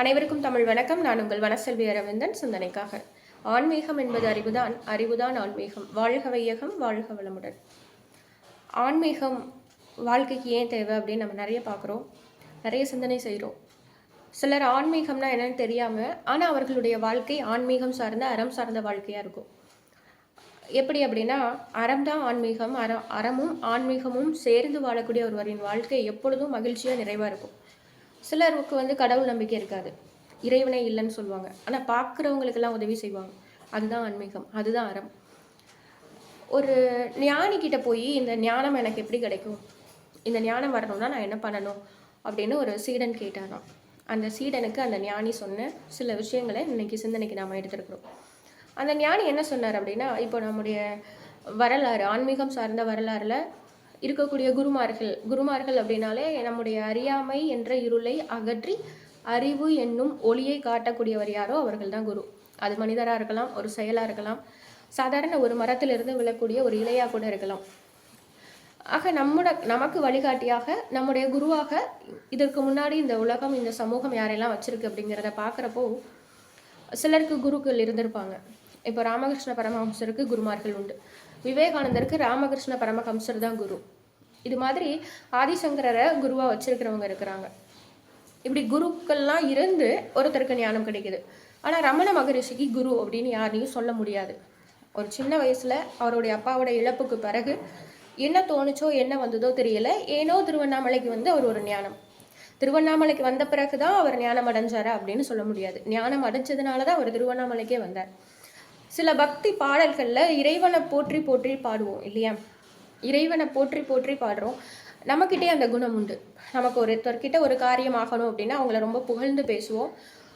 அனைவருக்கும் தமிழ் வணக்கம். நான் உங்கள் வனசெல்வி அரவிந்தன் சிந்தனைக்காக. ஆன்மீகம் என்பது அறிவுதான். அறிவுதான் ஆன்மீகம். வாழ்க வையகம் வாழ்க வளமுடன். ஆன்மீகம் வாழ்க்கைக்கு ஏன் தேவை அப்படின்னு நம்ம நிறைய பார்க்குறோம். நிறைய சிந்தனை செய்கிறோம். சிலர் ஆன்மீகம்னா என்னன்னு தெரியாமல் ஆனால் அவர்களுடைய வாழ்க்கை ஆன்மீகம் சார்ந்த அறம் சார்ந்த வாழ்க்கையாக இருக்கும். எப்படி அப்படின்னா அறம் தான் ஆன்மீகம். அறம் அறமும் ஆன்மீகமும் சேர்ந்து வாழக்கூடிய ஒருவரின் வாழ்க்கை எப்பொழுதும் மகிழ்ச்சியாக நிறைவாக இருக்கும். சிலருக்கு வந்து கடவுள் நம்பிக்கை இருக்காது. இறைவனே இல்லைன்னு சொல்லுவாங்க. ஆனால் பார்க்குறவங்களுக்கெல்லாம் உதவி செய்வாங்க. அதுதான் ஆன்மீகம். அதுதான் அறம். ஒரு ஞானி கிட்ட போய் இந்த ஞானம் எனக்கு எப்படி கிடைக்கும்? இந்த ஞானம் வரணும்னா நான் என்ன பண்ணணும்? அப்படின்னு ஒரு சீடன் கேட்டாராம். அந்த சீடனுக்கு அந்த ஞானி சொன்ன சில விஷயங்களை இன்னைக்கு சிந்தனைக்கு நாம் எடுத்துருக்குறோம். அந்த ஞானி என்ன சொன்னார் அப்படின்னா இப்போ நம்முடைய வரலாறு ஆன்மீகம் சார்ந்த வரலாறுல இருக்கக்கூடிய குருமார்கள். குருமார்கள் அப்படின்னாலே நம்முடைய அறியாமை என்ற இருளை அகற்றி அறிவு என்னும் ஒளியை காட்டக்கூடியவர் யாரோ அவர்கள் தான் குரு. அது மனிதராக இருக்கலாம் ஒரு செயலாக இருக்கலாம் சாதாரண ஒரு மரத்திலிருந்து விழக்கூடிய ஒரு இலையாக கூட இருக்கலாம். ஆக நம்முட நமக்கு வழிகாட்டியாக நம்முடைய குருவாக இதற்கு முன்னாடி இந்த உலகம் இந்த சமூகம் யாரெல்லாம் வச்சிருக்கு அப்படிங்கிறத பார்க்குறப்போ சிலருக்கு குருக்கள் இருந்திருப்பாங்க. இப்போ ராமகிருஷ்ண பரமஹம்சருக்கு குருமார்கள் உண்டு. விவேகானந்தருக்கு ராமகிருஷ்ண பரமஹம்சர் தான் குரு. இது மாதிரி ஆதிசங்கரரை குருவாக வச்சிருக்கிறவங்க இருக்கிறாங்க. இப்படி குருக்கள்லாம் இருந்து ஒருத்தருக்கு ஞானம் கிடைக்குது. ஆனால் ரமண மகரிஷிக்கு குரு அப்படின்னு யாரையும் சொல்ல முடியாது. ஒரு சின்ன வயசில் அவருடைய அப்பாவோட இழப்புக்கு பிறகு என்ன தோணுச்சோ என்ன வந்ததோ தெரியல. ஏனோ திருவண்ணாமலைக்கு வந்து அவர் ஒரு ஞானம். திருவண்ணாமலைக்கு வந்த பிறகு தான் அவர் ஞானம் அடைஞ்சாரா அப்படின்னு சொல்ல முடியாது. ஞானம் அடைஞ்சதுனால தான் அவர் திருவண்ணாமலைக்கே வந்தார். சில பக்தி பாடல்களில் இறைவனை போற்றி போற்றி பாடுவோம் இல்லையா? இறைவனை போற்றி போற்றி பாடுறோம். நம்மக்கிட்டே அந்த குணம் உண்டு. நமக்கு ஒருத்தர்கிட்ட ஒரு காரியம் ஆகணும் அப்படின்னா அவங்கள ரொம்ப புகழ்ந்து பேசுவோம்.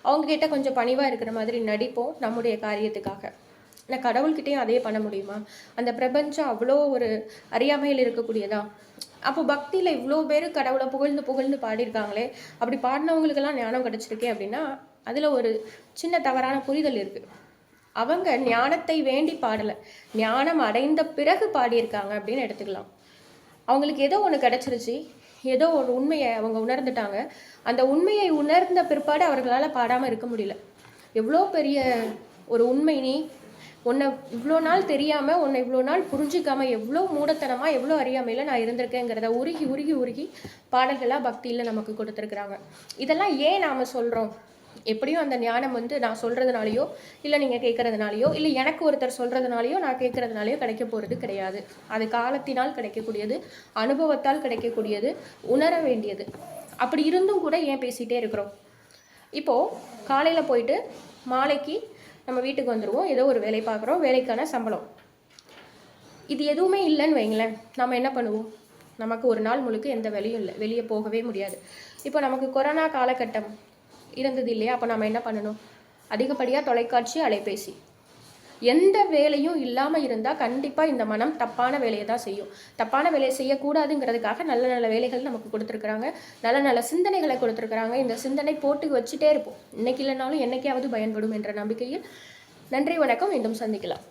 அவங்கக்கிட்ட கொஞ்சம் பணிவாக இருக்கிற மாதிரி நடிப்போம் நம்முடைய காரியத்துக்காக. நான் கடவுள்கிட்டையும் அதே பண்ண முடியுமா? அந்த பிரபஞ்சம் அவ்வளோ ஒரு அறியாமையில் இருக்கக்கூடியதா? அப்போ பக்தியில் இவ்வளோ பேர் கடவுளை புகழ்ந்து புகழ்ந்து பாடியிருக்காங்களே அப்படி பாடினவங்களுக்கெல்லாம் ஞானம் கிடச்சிருக்கே அப்படின்னா அதில் ஒரு சின்ன தவறான புரிதல் இருக்குது அவங்க ஞானத்தை வேண்டி பாடலை. ஞானம் அடைந்த பிறகு பாடியிருக்காங்க அப்படின்னு எடுத்துக்கலாம். அவங்களுக்கு ஏதோ ஒன்று கிடச்சிருச்சு. ஏதோ ஒரு உண்மையை அவங்க உணர்ந்துட்டாங்க. அந்த உண்மையை உணர்ந்த பிற்பாடு அவர்களால் பாடாமல் இருக்க முடியல. எவ்வளோ பெரிய ஒரு உண்மை நீ? உன்னை இவ்வளோ நாள் தெரியாமல் உன்னை இவ்வளோ நாள் புரிஞ்சிக்காமல் எவ்வளோ மூடத்தனமாக எவ்வளோ அறியாமையில் நான் இருந்திருக்கேங்கிறத உருகி உருகி உருகி பாடல்களாக பக்தியில் நமக்கு கொடுத்துருக்குறாங்க. இதெல்லாம் ஏன் நாம் சொல்கிறோம் எப்படியும் அந்த ஞானம் வந்து நான் சொல்கிறதுனாலையோ இல்லை நீங்கள் கேட்குறதுனாலையோ இல்லை எனக்கு ஒருத்தர் சொல்கிறதுனாலையோ நான் கேட்குறதுனாலையோ கிடைக்க போகிறது கிடையாது. அது காலத்தினால் கிடைக்கக்கூடியது அனுபவத்தால் கிடைக்கக்கூடியது உணர வேண்டியது. அப்படி இருந்தும் கூட ஏன் பேசிகிட்டே இருக்கிறோம்? இப்போது காலையில் போயிட்டு மாலைக்கு நம்ம வீட்டுக்கு வந்துடுவோம் ஏதோ ஒரு வேலை பார்க்குறோம். வேலைக்கான சம்பளம். இது எதுவுமே இல்லைன்னு வைங்களேன். நம்ம என்ன பண்ணுவோம்? நமக்கு ஒரு நாள் முழுக்க எந்த வேலையும் இல்லை. வெளியே போகவே முடியாது. இப்போ நமக்கு கொரோனா காலகட்டம். இருந்தது இல்லையா? அப்போ நம்ம என்ன பண்ணணும்? அதிகப்படியாக தொலைக்காட்சி அலைபேசி. எந்த வேலையும் இல்லாமல் இருந்தால் கண்டிப்பாக இந்த மனம் தப்பான வேலையை தான் செய்யும். தப்பான வேலையை செய்யக்கூடாதுங்கிறதுக்காக நல்ல நல்ல வேலைகள் நமக்கு கொடுத்துருக்குறாங்க. நல்ல நல்ல சிந்தனைகளை கொடுத்துருக்குறாங்க. இந்த சிந்தனை போட்டு வச்சுட்டே இருப்போம். இன்னைக்கு இல்லைனாலும் என்னைக்காவது பயன்படும் என்ற நம்பிக்கையில் நன்றி வணக்கம். மீண்டும் சந்திக்கலாம்.